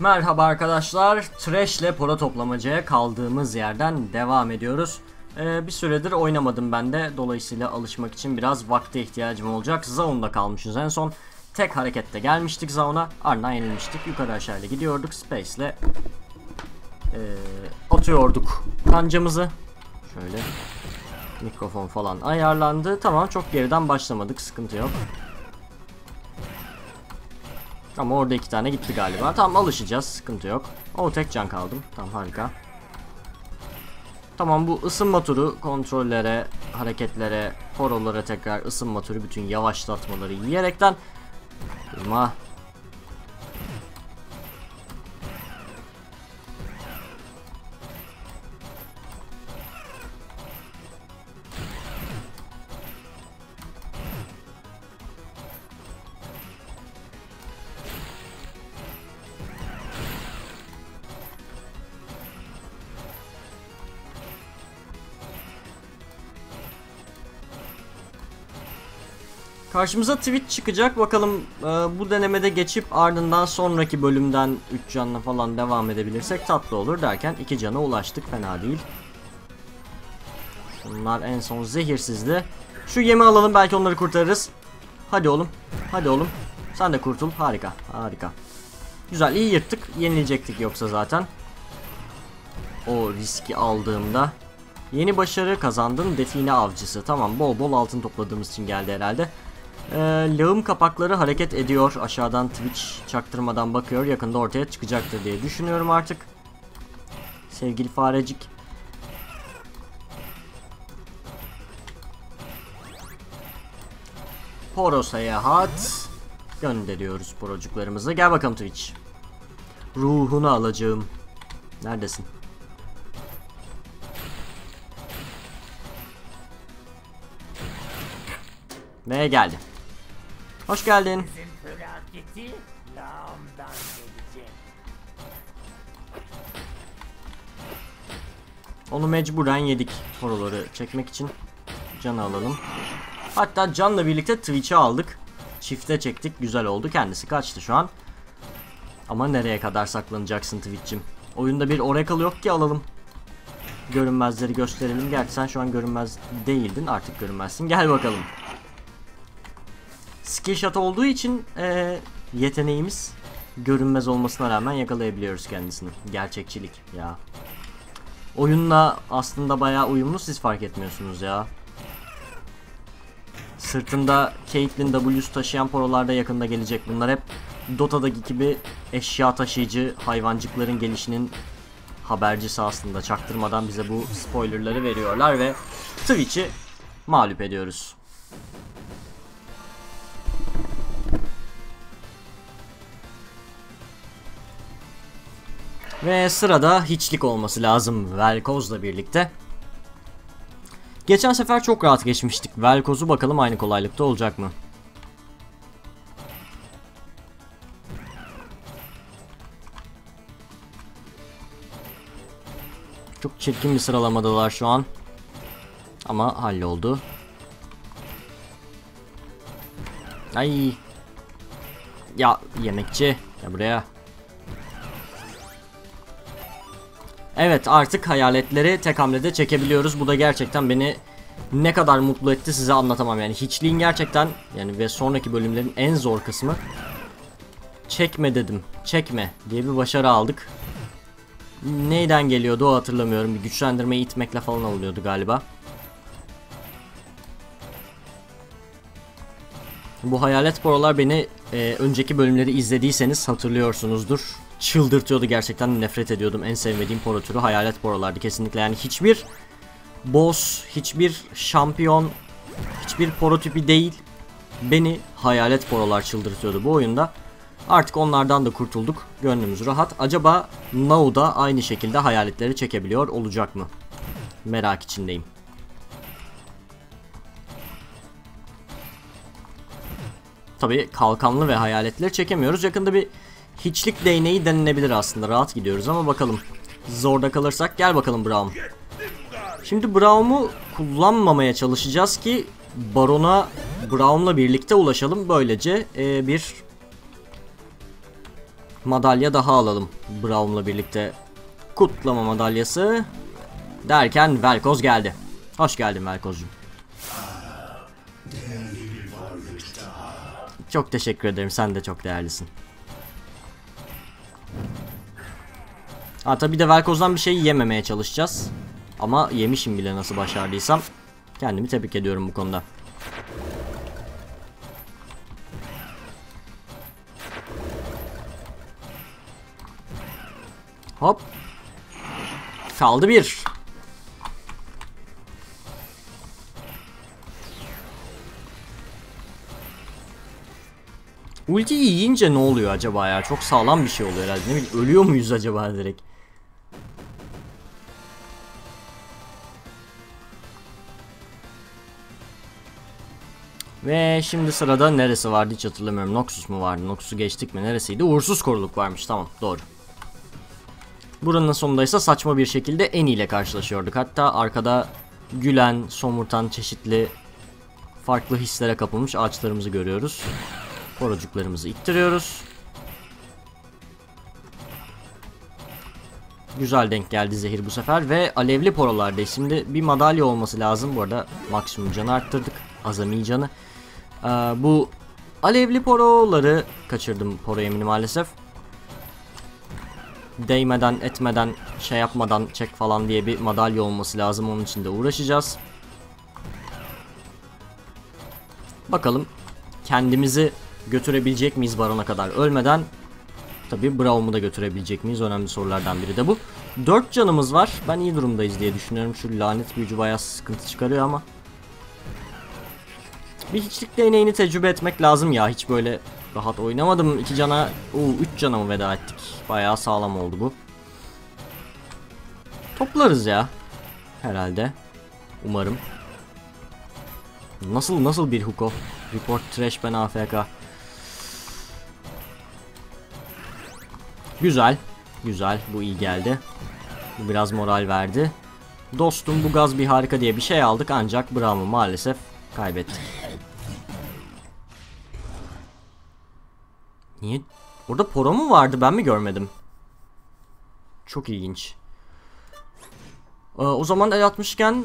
Merhaba arkadaşlar. Trash ile para toplamacaya kaldığımız yerden devam ediyoruz. Ee, bir süredir oynamadım ben de. Dolayısıyla alışmak için biraz vakte ihtiyacım olacak. Zaun'da kalmışız en son. Tek harekette gelmiştik Zaun'a. Ardından yenilmiştik. Yukarı aşağı gidiyorduk. Space ile ee, atıyorduk kancamızı. Şöyle mikrofon falan ayarlandı. Tamam çok geriden başlamadık. Sıkıntı yok. Ama orada iki tane gitti galiba. Tamam alışacağız. Sıkıntı yok. O tek can kaldım. Tamam harika. Tamam bu ısınma turu kontrollere, hareketlere, horolara tekrar ısınma turu bütün yavaşlatmaları yiyerekten durma. Karşımıza Twitch çıkacak. Bakalım e, bu denemede geçip ardından sonraki bölümden 3 canla falan devam edebilirsek tatlı olur derken 2 cana ulaştık. Fena değil. Bunlar en son zehirsizdi. Şu yemi alalım belki onları kurtarırız. Hadi oğlum. Hadi oğlum. Sen de kurtul. Harika. Harika. Güzel iyi yırttık. Yenilecektik yoksa zaten. O riski aldığımda. Yeni başarı kazandın define avcısı. Tamam bol bol altın topladığımız için geldi herhalde. Ee, lağım kapakları hareket ediyor. Aşağıdan Twitch çaktırmadan bakıyor. Yakında ortaya çıkacaktır diye düşünüyorum artık. Sevgili farecik. Poro seyahat gönderiyoruz porocuklarımızı. Gel bakalım Twitch. Ruhunu alacağım. Neredesin? Ve geldi. Hoş geldin. Onu mecburen yedik horoları çekmek için. Canı alalım. Hatta Can'la birlikte Twitch'i aldık. Çifte çektik. Güzel oldu. Kendisi kaçtı şu an. Ama nereye kadar saklanacaksın Twitch'im? Oyunda bir Oracle yok ki alalım. Görünmezleri gösterelim. Gerçi sen şu an görünmez değildin. Artık görünmezsin. Gel bakalım. Skill shot olduğu için eee, yeteneğimiz görünmez olmasına rağmen yakalayabiliyoruz kendisini. Gerçekçilik ya. Oyunla aslında bayağı uyumlu siz fark etmiyorsunuz ya. Sırtında Caitlyn W's taşıyan porolar da yakında gelecek. Bunlar hep Dota'daki gibi eşya taşıyıcı hayvancıkların gelişinin habercisi aslında. Çaktırmadan bize bu spoilerları veriyorlar ve Twitch'i mağlup ediyoruz. Ve sırada hiçlik olması lazım Velkoz'la birlikte. Geçen sefer çok rahat geçmiştik. Velkoz'u bakalım aynı kolaylıkta olacak mı? Çok çirkin bir sıralamadalar şu an. Ama halloldu. Ay. Ya yemekçi. Ya buraya. Evet artık hayaletleri tek hamlede çekebiliyoruz. Bu da gerçekten beni ne kadar mutlu etti size anlatamam. Yani hiçliğin gerçekten yani ve sonraki bölümlerin en zor kısmı çekme dedim. Çekme diye bir başarı aldık. Neyden geliyordu o hatırlamıyorum. Bir güçlendirmeyi itmekle falan oluyordu galiba. Bu hayalet porolar beni e, önceki bölümleri izlediyseniz hatırlıyorsunuzdur. Çıldırtıyordu gerçekten nefret ediyordum. En sevmediğim poro türü hayalet porolardı kesinlikle. Yani hiçbir boss, hiçbir şampiyon, hiçbir poro tipi değil. Beni hayalet porolar çıldırtıyordu bu oyunda. Artık onlardan da kurtulduk. Gönlümüz rahat. Acaba Nau da aynı şekilde hayaletleri çekebiliyor olacak mı? Merak içindeyim. Tabii kalkanlı ve hayaletleri çekemiyoruz. Yakında bir hiçlik değneği denilebilir aslında. Rahat gidiyoruz ama bakalım. Zorda kalırsak gel bakalım Braum. Şimdi Braum'u kullanmamaya çalışacağız ki Baron'a Braum'la birlikte ulaşalım. Böylece e, bir madalya daha alalım. Braum'la birlikte kutlama madalyası. Derken Velkoz geldi. Hoş geldin Velkoz'cum. Çok teşekkür ederim. Sen de çok değerlisin. Ha tabi de Velkoz'dan bir şey yememeye çalışacağız. Ama yemişim bile nasıl başardıysam. Kendimi tebrik ediyorum bu konuda. Hop. Kaldı bir. Ulti yiyince ne oluyor acaba ya? Çok sağlam bir şey oluyor herhalde. Ne bileyim ölüyor muyuz acaba direkt? Ve şimdi sırada neresi vardı hiç hatırlamıyorum. Noxus mu vardı? Noxus'u geçtik mi? Neresiydi? Uğursuz koruluk varmış. Tamam doğru. Buranın sonunda ise saçma bir şekilde Eni ile karşılaşıyorduk. Hatta arkada gülen, somurtan çeşitli farklı hislere kapılmış ağaçlarımızı görüyoruz. Porocuklarımızı ittiriyoruz. Güzel denk geldi zehir bu sefer ve alevli porolarda şimdi bir madalya olması lazım. Bu arada maksimum canı arttırdık. Azami canı. Ee, bu alevli poroları kaçırdım poro yemini maalesef. Değmeden etmeden şey yapmadan çek falan diye bir madalya olması lazım. Onun için de uğraşacağız. Bakalım kendimizi götürebilecek miyiz barona kadar ölmeden Tabi Braum'u da götürebilecek miyiz? Önemli sorulardan biri de bu. 4 canımız var. Ben iyi durumdayız diye düşünüyorum. Şu lanet büyücü bayağı sıkıntı çıkarıyor ama. Bir hiçlik deneyini tecrübe etmek lazım ya. Hiç böyle rahat oynamadım. 2 cana, uu 3 cana mı veda ettik? Bayağı sağlam oldu bu. Toplarız ya. Herhalde. Umarım. Nasıl nasıl bir huko? Report trash ben AFK. Güzel. Güzel. Bu iyi geldi. Bu biraz moral verdi. Dostum bu gaz bir harika diye bir şey aldık ancak Braum'u maalesef kaybettik. Niye? Orada poro mu vardı ben mi görmedim? Çok ilginç. Ee, o zaman el atmışken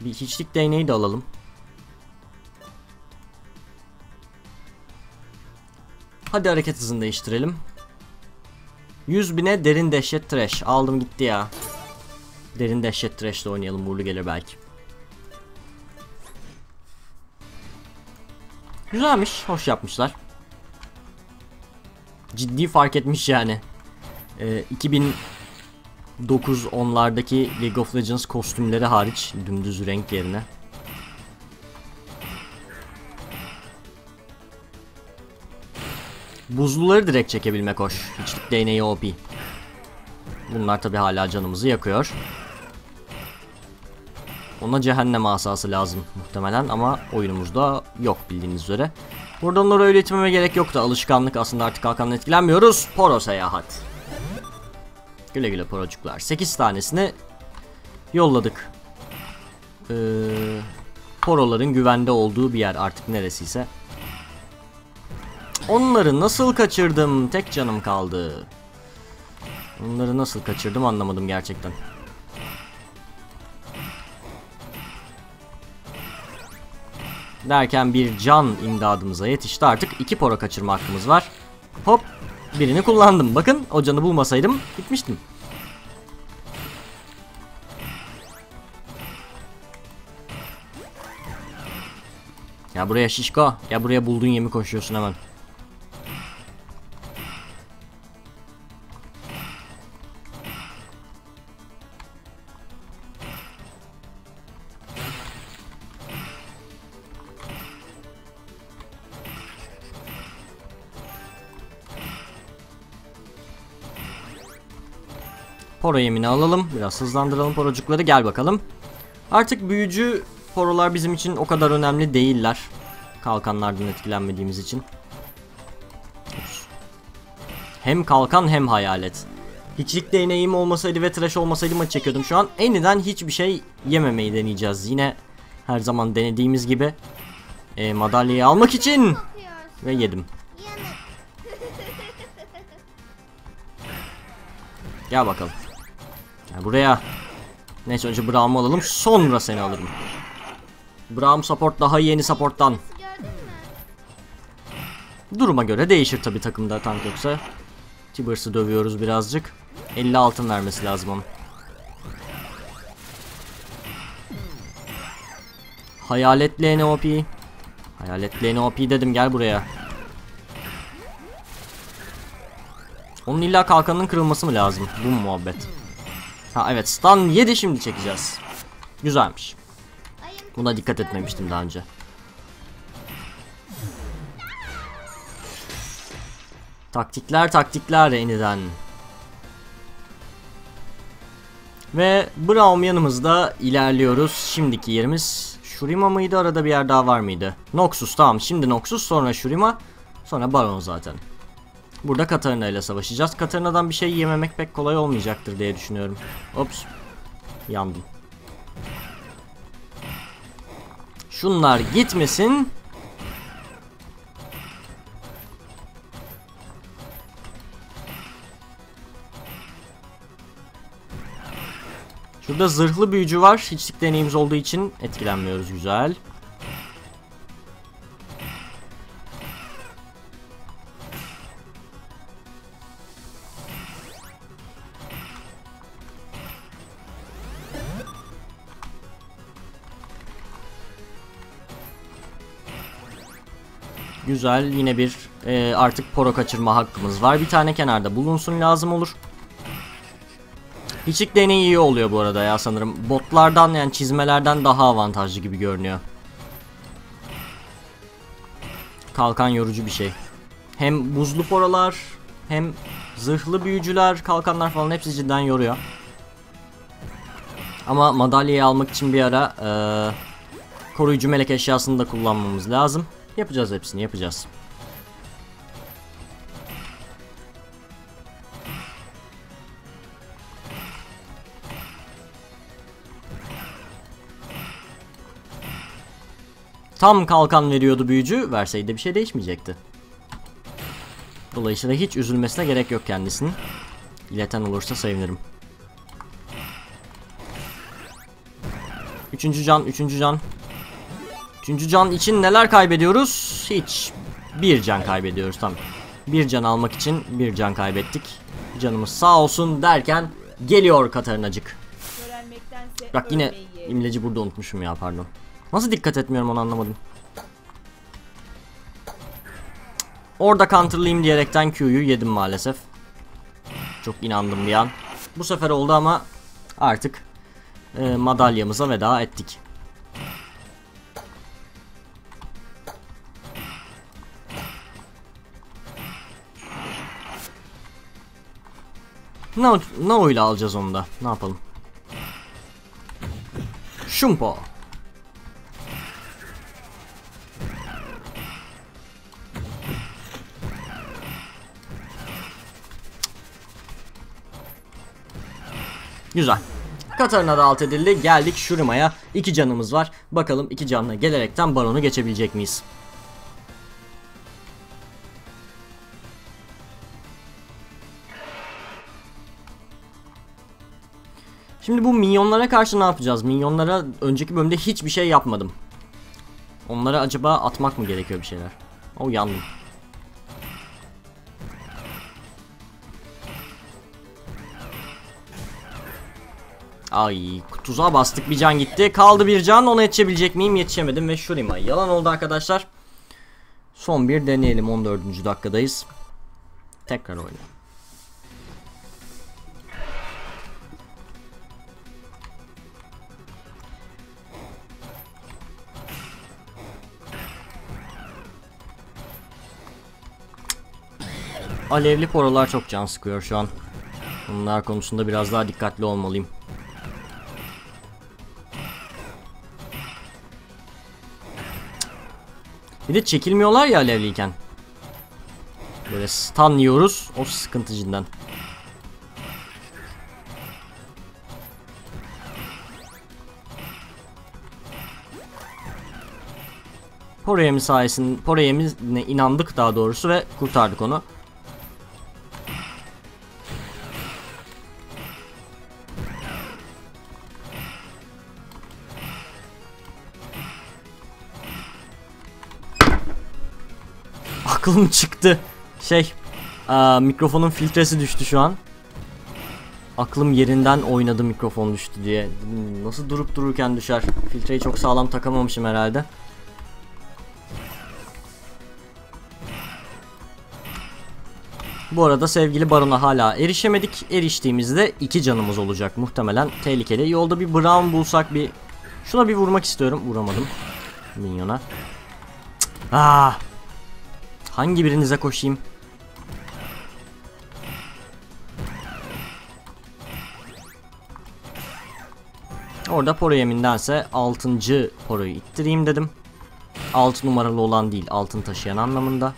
bir hiçlik değneği de alalım. Hadi hareket hızını değiştirelim. 100 bine derin dehşet trash. Aldım gitti ya. Derin dehşet trash ile oynayalım. Uğurlu gelir belki. Güzelmiş. Hoş yapmışlar. Ciddi fark etmiş yani. Ee, 2009 onlardaki League of Legends kostümleri hariç dümdüz renk yerine. Buzluları direkt çekebilmek hoş. Hiçlik değneği OP. Bunlar tabi hala canımızı yakıyor. Ona cehennem asası lazım muhtemelen ama oyunumuzda yok bildiğiniz üzere. Burada onları öyle itmeme gerek yoktu. Alışkanlık aslında artık kalkanla etkilenmiyoruz. Poro seyahat. Güle güle porocuklar. 8 tanesini yolladık. Ee, poroların güvende olduğu bir yer artık neresiyse. Onları nasıl kaçırdım? Tek canım kaldı. Onları nasıl kaçırdım anlamadım gerçekten. Derken bir can imdadımıza yetişti. Artık iki pora kaçırma hakkımız var. Hop. Birini kullandım. Bakın o canı bulmasaydım gitmiştim. Ya buraya şişko. Ya buraya bulduğun yemi koşuyorsun hemen. Poro yemini alalım. Biraz hızlandıralım porocukları. Gel bakalım. Artık büyücü porolar bizim için o kadar önemli değiller. Kalkanlardan etkilenmediğimiz için. Hem kalkan hem hayalet. Hiçlik deneyim olmasaydı ve trash olmasaydı maç çekiyordum şu an. Eniden hiçbir şey yememeyi deneyeceğiz. Yine her zaman denediğimiz gibi. E, madalyayı almak için. Ve yedim. Gel bakalım. Buraya. Neyse önce Braum'u alalım sonra seni alırım. Braum support daha yeni supporttan. Duruma göre değişir tabi takımda tank yoksa. Tibers'ı dövüyoruz birazcık. 50 altın vermesi lazım onun. Hayalet LNOP. Hayalet LNOP dedim gel buraya. Onun illa kalkanının kırılması mı lazım? Bu mu muhabbet? Ha evet stun 7 şimdi çekeceğiz. Güzelmiş. Buna dikkat etmemiştim daha önce. Taktikler taktikler yeniden. Ve Braum yanımızda ilerliyoruz. Şimdiki yerimiz Shurima mıydı? Arada bir yer daha var mıydı? Noxus tamam. Şimdi Noxus sonra Shurima sonra Baron zaten. Burada Katarina ile savaşacağız. Katarina'dan bir şey yememek pek kolay olmayacaktır diye düşünüyorum. Ops. Yandım. Şunlar gitmesin. Şurada zırhlı büyücü var. Hiçlik deneyimiz olduğu için etkilenmiyoruz. Güzel. Güzel. Yine bir e, artık poro kaçırma hakkımız var. Bir tane kenarda bulunsun lazım olur. Hiçlik deneyi iyi oluyor bu arada ya sanırım. Botlardan yani çizmelerden daha avantajlı gibi görünüyor. Kalkan yorucu bir şey. Hem buzlu porolar hem zırhlı büyücüler, kalkanlar falan hepsi cidden yoruyor. Ama madalyayı almak için bir ara eee, koruyucu melek eşyasını da kullanmamız lazım. Yapacağız hepsini yapacağız. Tam kalkan veriyordu büyücü. Verseydi bir şey değişmeyecekti. Dolayısıyla hiç üzülmesine gerek yok kendisinin. İleten olursa sevinirim. Üçüncü can, üçüncü can. Üçüncü can için neler kaybediyoruz? Hiç. Bir can kaybediyoruz tamam. Bir can almak için bir can kaybettik. Canımız sağ olsun derken geliyor Katarinacık. Bak yine imleci burada unutmuşum ya pardon. Nasıl dikkat etmiyorum onu anlamadım. Orada counterlayayım diyerekten Q'yu yedim maalesef. Çok inandım bir an. Bu sefer oldu ama artık e, madalyamıza veda ettik. Ne, ne oyla alacağız onu da? Ne yapalım? Shumpo. Güzel. Katarina da alt edildi. Geldik Shurima'ya. İki canımız var. Bakalım iki canla gelerekten baronu geçebilecek miyiz? Şimdi bu minyonlara karşı ne yapacağız? Minyonlara önceki bölümde hiçbir şey yapmadım. Onlara acaba atmak mı gerekiyor bir şeyler? Oh yandım. Ay tuzağa bastık bir can gitti. Kaldı bir can ona yetişebilecek miyim? Yetişemedim ve Shurima. Yalan oldu arkadaşlar. Son bir deneyelim 14. dakikadayız. Tekrar oyna. Alevli porolar çok can sıkıyor şu an. Bunlar konusunda biraz daha dikkatli olmalıyım. Bir de çekilmiyorlar ya alevliyken. Böyle stun yiyoruz. O sıkıntı cidden. Poreyemi sayesinde Poreyem'ine inandık daha doğrusu ve kurtardık onu. Aklım çıktı. Şey aa, mikrofonun filtresi düştü şu an. Aklım yerinden oynadı mikrofon düştü diye. Nasıl durup dururken düşer? Filtreyi çok sağlam takamamışım herhalde. Bu arada sevgili Baron'a hala erişemedik. Eriştiğimizde iki canımız olacak muhtemelen. Tehlikeli. Yolda bir Brown bulsak bir... Şuna bir vurmak istiyorum. Vuramadım. Minyona. Cık. Hangi birinize koşayım? Orada Poro yemindense 6. Poro'yu ittireyim dedim. 6 numaralı olan değil, altın taşıyan anlamında.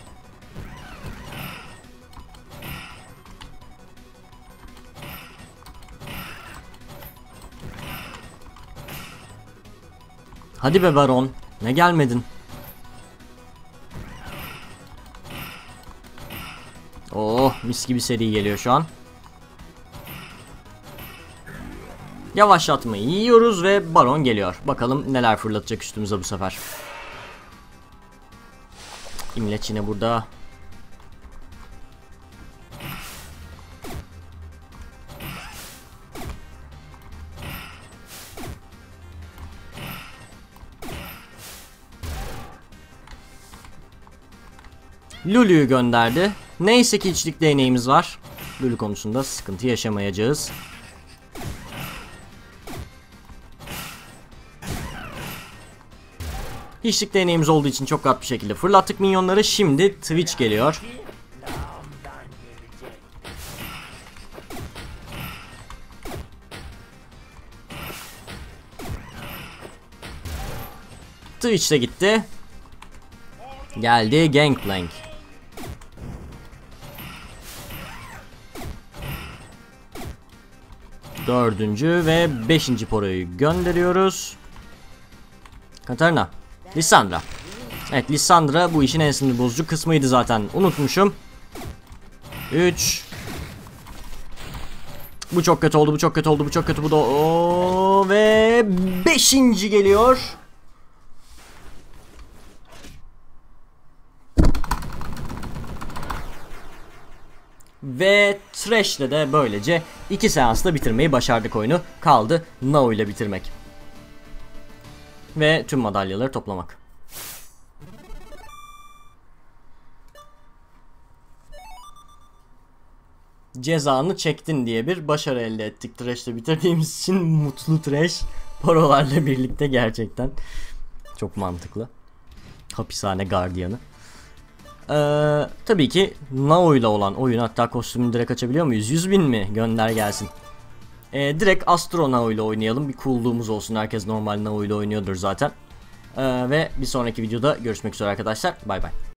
Hadi be Baron, ne gelmedin? Mis gibi seri geliyor şu an. Yavaşlatmayı yiyoruz ve baron geliyor. Bakalım neler fırlatacak üstümüze bu sefer. İmleç yine burada. Lulu'yu gönderdi. Neyse ki içlik değneğimiz var. Lulu konusunda sıkıntı yaşamayacağız. Hiçlik deneyimiz olduğu için çok rahat bir şekilde fırlattık minyonları. Şimdi Twitch geliyor. Twitch de gitti. Geldi Gangplank. Dördüncü ve beşinci poroyu gönderiyoruz. Katarina. Lissandra. Evet Lissandra bu işin en sinir bozucu kısmıydı zaten. Unutmuşum. 3 Bu çok kötü oldu, bu çok kötü oldu, bu çok kötü, bu da Oo, ve 5. geliyor. Ve Thrash'le de böylece iki seansla bitirmeyi başardık oyunu. Kaldı Nao ile bitirmek. Ve tüm madalyaları toplamak. Cezanı çektin diye bir başarı elde ettik Thrash'le bitirdiğimiz için mutlu Thrash. Parolarla birlikte gerçekten çok mantıklı. Hapishane gardiyanı. Ee, tabii ki Nao ile olan oyun hatta kostümünü direkt açabiliyor muyuz? 100 bin mi? Gönder gelsin. Ee, direkt Astro Nao ile oynayalım. Bir coolluğumuz olsun. Herkes normal Nao ile oynuyordur zaten. Ee, ve bir sonraki videoda görüşmek üzere arkadaşlar. Bay bay.